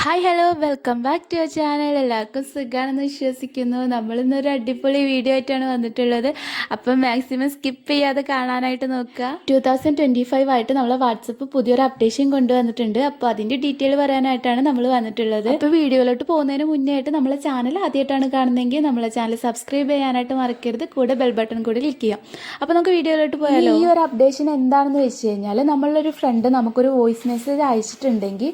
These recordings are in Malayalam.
Hi hello welcome back to your channel എല്ലാവർക്കും സുഖമാണെന്ന് വിശ്വസിക്കുന്നു. നമ്മളിന്നൊരു അടിപൊളി വീഡിയോ ആയിട്ടാണ് വന്നിട്ടുള്ളത്. അപ്പം മാക്സിമം സ്കിപ്പ് ചെയ്യാതെ കാണാനായിട്ട് നോക്കുക. ടു തൗസൻഡ് ട്വന്റി ഫൈവ് ആയിട്ട് നമ്മൾ വാട്സപ്പ് പുതിയൊരു അപ്ഡേഷൻ കൊണ്ടുവന്നിട്ടുണ്ട്. അപ്പോൾ അതിന്റെ ഡീറ്റെയിൽ പറയാനായിട്ടാണ് നമ്മൾ വന്നിട്ടുള്ളത്. അപ്പോൾ വീഡിയോയിലോട്ട് പോകുന്നതിന് മുന്നേ ആയിട്ട് നമ്മളെ ചാനൽ ആദ്യമായിട്ടാണ് കാണുന്നതെങ്കിൽ നമ്മളെ ചാനൽ സബ്സ്ക്രൈബ് ചെയ്യാനായിട്ട് മറക്കരുത്. കൂടെ ബെൽ ബട്ടൺ കൂടി ക്ലിക്ക് ചെയ്യാം. അപ്പോൾ നമുക്ക് വീഡിയോയിലോട്ട് പോയാലോ? ഈ ഒരു അപ്ഡേഷൻ എന്താണെന്ന് വെച്ച് കഴിഞ്ഞാൽ നമ്മളൊരു ഫ്രണ്ട് നമുക്കൊരു വോയിസ് മെസ്സേജ് അയച്ചിട്ടുണ്ടെങ്കിൽ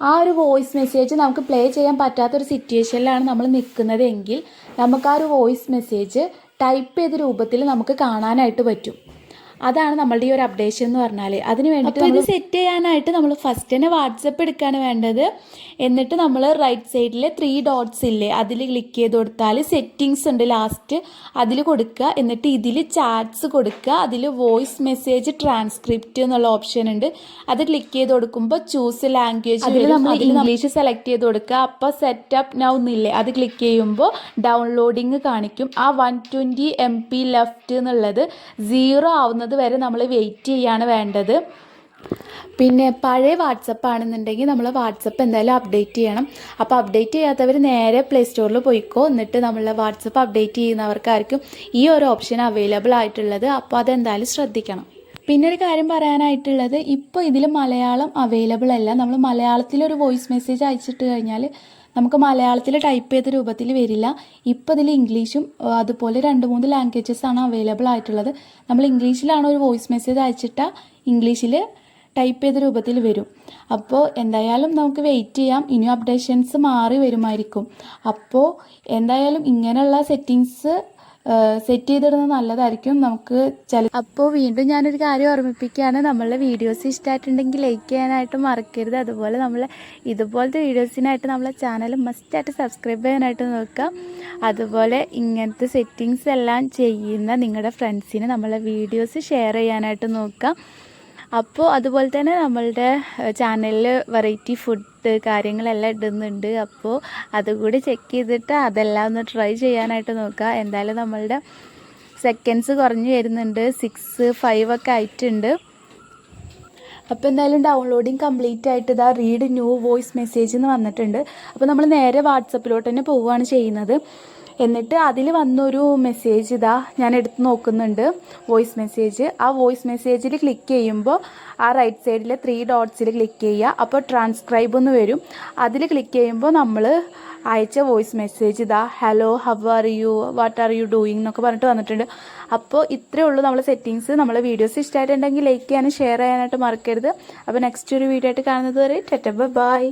ആ ഒരു വോയിസ് മെസ്സേജ് നമുക്ക് പ്ലേ ചെയ്യാൻ പറ്റാത്തൊരു സിറ്റുവേഷനിലാണ് നമ്മൾ നിൽക്കുന്നതെങ്കിൽ നമുക്ക് ആ ഒരു വോയിസ് മെസ്സേജ് ടൈപ്പ് ചെയ്ത രൂപത്തിൽ നമുക്ക് കാണാനായിട്ട് പറ്റും. അതാണ് നമ്മളുടെ ഈ ഒരു അപ്ഡേഷൻ എന്ന് പറഞ്ഞാൽ അതിന് വേണ്ടിയിട്ട് ഇത് സെറ്റ് ചെയ്യാനായിട്ട് നമ്മൾ ഫസ്റ്റ് തന്നെ വാട്സപ്പ് എടുക്കുകയാണ് വേണ്ടത്. എന്നിട്ട് നമ്മൾ റൈറ്റ് സൈഡിൽ ത്രീ ഡോട്ട്സ് ഇല്ലേ അതിൽ ക്ലിക്ക് ചെയ്ത് കൊടുത്താൽ സെറ്റിങ്സ് ഉണ്ട് ലാസ്റ്റ് അതിൽ കൊടുക്കുക എന്നിട്ട് ഇതിൽ ചാറ്റ്സ് കൊടുക്കുക അതിൽ വോയിസ് മെസ്സേജ് ട്രാൻസ്ക്രിപ്റ്റ് എന്നുള്ള ഓപ്ഷൻ ഉണ്ട്. അത് ക്ലിക്ക് ചെയ്ത് കൊടുക്കുമ്പോൾ ചൂസ് ലാംഗ്വേജ് അതിൽ നമ്മൾ ഇംഗ്ലീഷ് സെലക്ട് ചെയ്ത് കൊടുക്കുക. അപ്പോൾ സെറ്റപ്പ് നൗ എന്നില്ലേ അത് ക്ലിക്ക് ചെയ്യുമ്പോൾ ഡൗൺലോഡിങ് കാണിക്കും. ആ one twenty M P left എന്നുള്ളത് സീറോ ആവുന്നത് വരെ നമ്മൾ വെയിറ്റ് ചെയ്യാണ് വേണ്ടത്. പിന്നെ പഴയ വാട്സപ്പ് ആണെന്നുണ്ടെങ്കിൽ നമ്മൾ വാട്സപ്പ് എന്തായാലും അപ്ഡേറ്റ് ചെയ്യണം. അപ്പോൾ അപ്ഡേറ്റ് ചെയ്യാത്തവർ നേരെ പ്ലേ സ്റ്റോറിൽ പോയിക്കോ. എന്നിട്ട് നമ്മളെ വാട്സപ്പ് അപ്ഡേറ്റ് ചെയ്യുന്നവർക്കായിരിക്കും ഈ ഒരു ഓപ്ഷൻ അവൈലബിൾ ആയിട്ടുള്ളത്. അപ്പോൾ അതെന്തായാലും ശ്രദ്ധിക്കണം. പിന്നെ ഒരു കാര്യം പറയാനായിട്ടുള്ളത് ഇപ്പോൾ ഇതിൽ മലയാളം അവൈലബിൾ അല്ല. നമ്മൾ മലയാളത്തിൽ ഒരു വോയിസ് മെസ്സേജ് അയച്ചിട്ട് കഴിഞ്ഞാൽ നമുക്ക് മലയാളത്തിൽ ടൈപ്പ് ചെയ്ത രൂപത്തിൽ വരില്ല. ഇപ്പോൾ ഇതിൽ ഇംഗ്ലീഷും അതുപോലെ രണ്ട് മൂന്ന് ലാംഗ്വേജസ് ആണ് അവൈലബിൾ ആയിട്ടുള്ളത്. നമ്മൾ ഇംഗ്ലീഷിലാണ് ഒരു വോയിസ് മെസ്സേജ് അയച്ചിട്ടാൽ ഇംഗ്ലീഷിൽ ടൈപ്പ് ചെയ്ത രൂപത്തിൽ വരും. അപ്പോൾ എന്തായാലും നമുക്ക് വെയിറ്റ് ചെയ്യാം. ഇനിയും അപ്ഡേഷൻസ് മാറി വരുമായിരിക്കും. അപ്പോൾ എന്തായാലും ഇങ്ങനെയുള്ള സെറ്റിങ്സ് സെറ്റ് ചെയ്തിടുന്നത് നല്ലതായിരിക്കും. നമുക്ക് ചില അപ്പോൾ വീണ്ടും ഞാനൊരു കാര്യം ഓർമ്മിപ്പിക്കുകയാണ്. നമ്മളുടെ വീഡിയോസ് ഇഷ്ടമായിട്ടുണ്ടെങ്കിൽ ലൈക്ക് ചെയ്യാനായിട്ട് മറക്കരുത്. അതുപോലെ നമ്മൾ ഇതുപോലത്തെ വീഡിയോസിനായിട്ട് നമ്മളെ ചാനൽ മസ്റ്റായിട്ട് സബ്സ്ക്രൈബ് ചെയ്യാനായിട്ട് നോക്കുക. അതുപോലെ ഇങ്ങനത്തെ സെറ്റിങ്സ് എല്ലാം ചെയ്യുന്ന നിങ്ങളുടെ ഫ്രണ്ട്സിന് നമ്മളെ വീഡിയോസ് ഷെയർ ചെയ്യാനായിട്ട് നോക്കുക. അപ്പോൾ അതുപോലെ തന്നെ നമ്മളുടെ ചാനലിൽ വെറൈറ്റി ഫുഡ് കാര്യങ്ങളെല്ലാം ഇടുന്നുണ്ട്. അപ്പോൾ അതുകൂടി ചെക്ക് ചെയ്തിട്ട് അതെല്ലാം ഒന്ന് ട്രൈ ചെയ്യാനായിട്ട് നോക്കുക എന്തായാലും നമ്മളുടെ സെക്കൻഡ്സ് കുറഞ്ഞു വരുന്നുണ്ട്. സിക്സ് ഫൈവ് ഒക്കെ ആയിട്ടുണ്ട്. അപ്പോൾ എന്തായാലും ഡൗൺലോഡിങ് കംപ്ലീറ്റ് ആയിട്ട് ഇതാ റീഡ് ന്യൂ വോയിസ് മെസ്സേജ് എന്ന് വന്നിട്ടുണ്ട്. അപ്പോൾ നമ്മൾ നേരെ വാട്സപ്പിലോട്ട് തന്നെ പോവുകയാണ് ചെയ്യുന്നത്. എന്നിട്ട് അതിൽ വന്നൊരു മെസ്സേജ് ഇതാ ഞാൻ എടുത്ത് നോക്കുന്നുണ്ട്. വോയിസ് മെസ്സേജ് ആ വോയിസ് മെസ്സേജിൽ ക്ലിക്ക് ചെയ്യുമ്പോൾ ആ റൈറ്റ് സൈഡിൽ ത്രീ ഡോട്ട്സിൽ ക്ലിക്ക് ചെയ്യുക. അപ്പോൾ ട്രാൻസ്ക്രൈബ് എന്ന് വരും. അതിൽ ക്ലിക്ക് ചെയ്യുമ്പോൾ നമ്മൾ അയച്ച വോയിസ് മെസ്സേജ് ഇതാ hello how are you what are you doing എന്നൊക്കെ പറഞ്ഞിട്ട് വന്നിട്ടുണ്ട്. അപ്പോൾ ഇത്രയേ ഉള്ളൂ നമ്മളെ സെറ്റിങ്സ് നമ്മളെ വീഡിയോസ് ഇഷ്ടമായിട്ടുണ്ടെങ്കിൽ ലൈക്ക് ചെയ്യാനും ഷെയർ ചെയ്യാനായിട്ട് മറക്കരുത്. അപ്പോൾ നെക്സ്റ്റ് ഒരു വീഡിയോ ആയിട്ട് കാണുന്നത് വരെ ടെറ്റ ബൈ